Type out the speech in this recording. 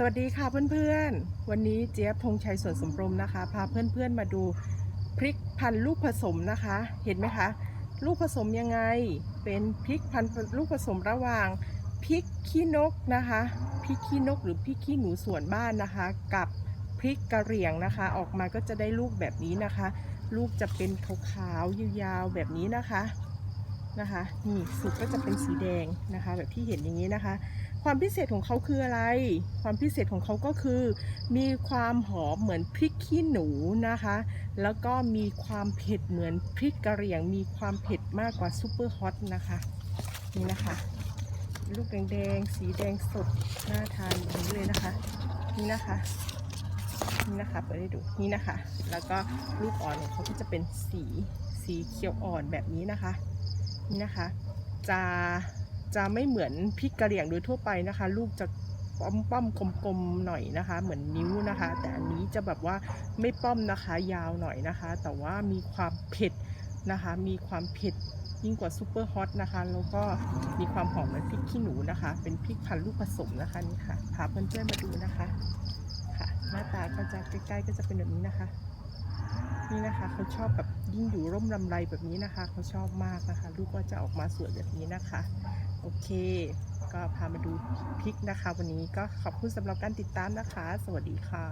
สวัสดีค่ะเพื่อนๆ วันนี้เจี๊ยบธงชัยสวนสมรมนะคะ พาเพื่อนๆมาดูพริกพันธุ์ลูกผสมนะคะ เห็นไหมคะลูกผสมยังไง เป็นพริกพันธุ์ลูกผสมระหว่างพริกขี้นกนะคะพริกขี้นก หรือพริกขี้หนูสวนบ้านนะคะ กับพริกกระเหรี่ยงนะคะ ออกมาก็จะได้ลูกแบบนี้นะคะ ลูกจะเป็นขาวๆยาวๆแบบนี้นะคะ นะคะ นี่สุกก็จะเป็นสีแดงนะคะ แบบที่เห็นอย่างนี้นะคะ ความพิเศษของเขาคืออะไร ความพิเศษของเขาก็คือ มีความหอมเหมือนพริกขี้หนูนะคะ แล้วก็มีความเผ็ดเหมือนพริกกระเหรี่ยง มีความเผ็ดมากกว่าซูเปอร์ฮอตนะคะ นี่นะคะลูกแดงๆ สีแดงสด น่าทานอย่างนี้เลยนะคะ นี่นะคะ นี่นะคะเปิดให้ดู นี่นะคะ แล้วก็ลูกอ่อนของเขาก็จะเป็นสี สีเขียวอ่อนแบบนี้นะคะ นะคะ จะจะไม่เหมือนพริกกะเหรี่ยงโดยทั่วไปนะคะ ลูกจะป้อมป้อมกลมๆหน่อยนะคะ เหมือนนิ้วนะคะ แต่อันนี้จะแบบว่าไม่ป้อมนะคะ ยาวหน่อยนะคะ แต่ว่ามีความเผ็ดนะคะ มีความเผ็ดยิ่งกว่าซูเปอร์ฮอตนะคะ แล้วก็มีความหอมเหมือนพริกขี้หนูนะคะ เป็นพริกพันธุ์ลูกผสมนะคะนี่ค่ะพาเพื่อนๆมาดูนะคะ ค่ะ หน้าตาก็จะใกล้ๆก็จะเป็นแบบนี้นะคะ นี่นะคะเขาชอบแบบยิ่งอยู่ร่มลำไรแบบนี้นะคะเขาชอบมากนะคะ ลูกก็จะออกมาสวยแบบนี้นะคะ โอเค ก็พามาดูพริกนะคะ วันนี้ก็ขอบคุณสำหรับการติดตามนะคะ สวัสดีค่ะ